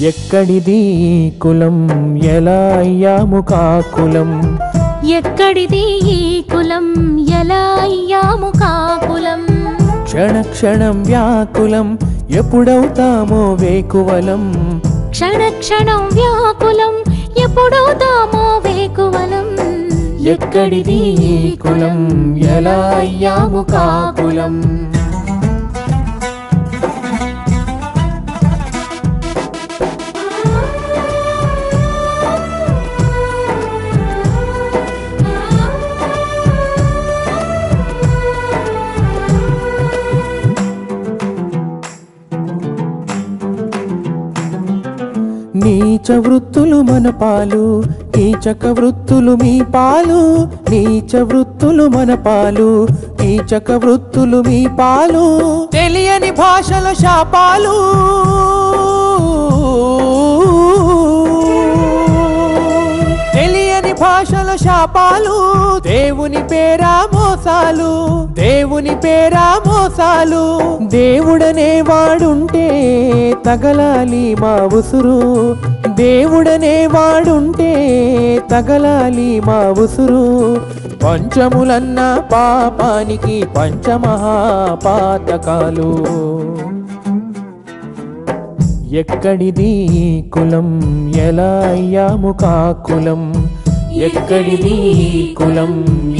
ఎక్కడిది కులం? ఎలా అయ్యాము కాకులం? ఎక్కడిది ఈ కులం? ఎలా అయ్యాము కాకులం? క్షణ క్షణం వ్యాకులం ఎప్పుడవుతామో వేకువలం? క్షణ క్షణం వ్యాకులం ఎప్పుడవుతామో వేకువలం? ఎక్కడిది ఈ కులం? ఎలా అయ్యాము కాకులం? నీచ వృత్తులు మన పాలు కీచక వృత్తులు మీ పాలు నీచ వృత్తులు మన పాలు కీచక వృత్తులు మీ పాలు. తెలియని భాషల శాపాలు భాషల శాపాలు దేవుని పేరా మోసాలు దేవుని పేరా మోసాలు. దేవుడనే వాడుంటే తగలాలి మా ఉసురు. దేవుడనే వాడుంటే తగలాలి మా ఉసురు. పంచములన్న పాపానికి పంచమహాపాతకాలు. ఎక్కడిది కులం? ఎలా అయ్యాము కాకులం? ఎక్కడిది ఈ కులం?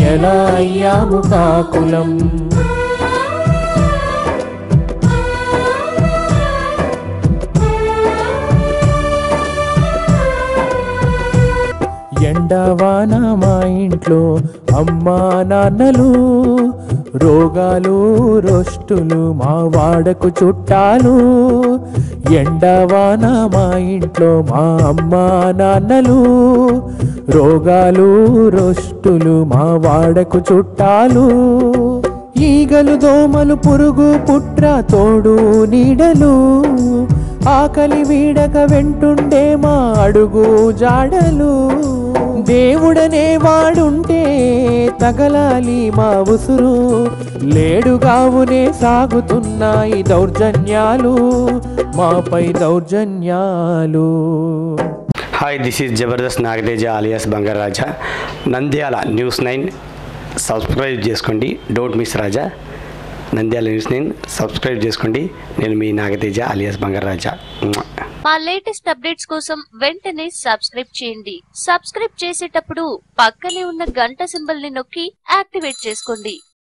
ఎలా అయ్యాము కాకులం ఎండవాన మా ఇంట్లో అమ్మా నాన్నలు రోగాలు రొష్టులు మా వాడకు చుట్టాలు. ఎండవాన మా ఇంట్లో మా అమ్మా నాన్నలు. రోగాలు రొష్టులు మా వాడకు చుట్టాలు. ఈగలు దోమలు పురుగు పుట్ర తోడు నీడలు. ఆకలి వీడక వెంటుండే మా అడుగు జాడలు. దేవుడనే వాడు తగలాలి మా ఉసురు. లేడుగావునే సాగుతున్నాయి దౌర్జన్యాలు మాపై దౌర్జన్యాలు. Hi this is Jabardasth Nagateja alias Bangaraja Nandyala news nine subscribe చేసుకోండి. Don't miss Raja Nandyala news nine subscribe చేసుకోండి. నేను మీ నాగతేజ అలియాస్ బంగారాజా మా లేటెస్ట్ అప్డేట్స్ కోసం వెంటనే సబ్స్క్రైబ్ చేయండి. సబ్స్క్రైబ్ చేసేటప్పుడు పక్కనే ఉన్న గంట సింబల్ని నొక్కి యాక్టివేట్ చేసుకోండి.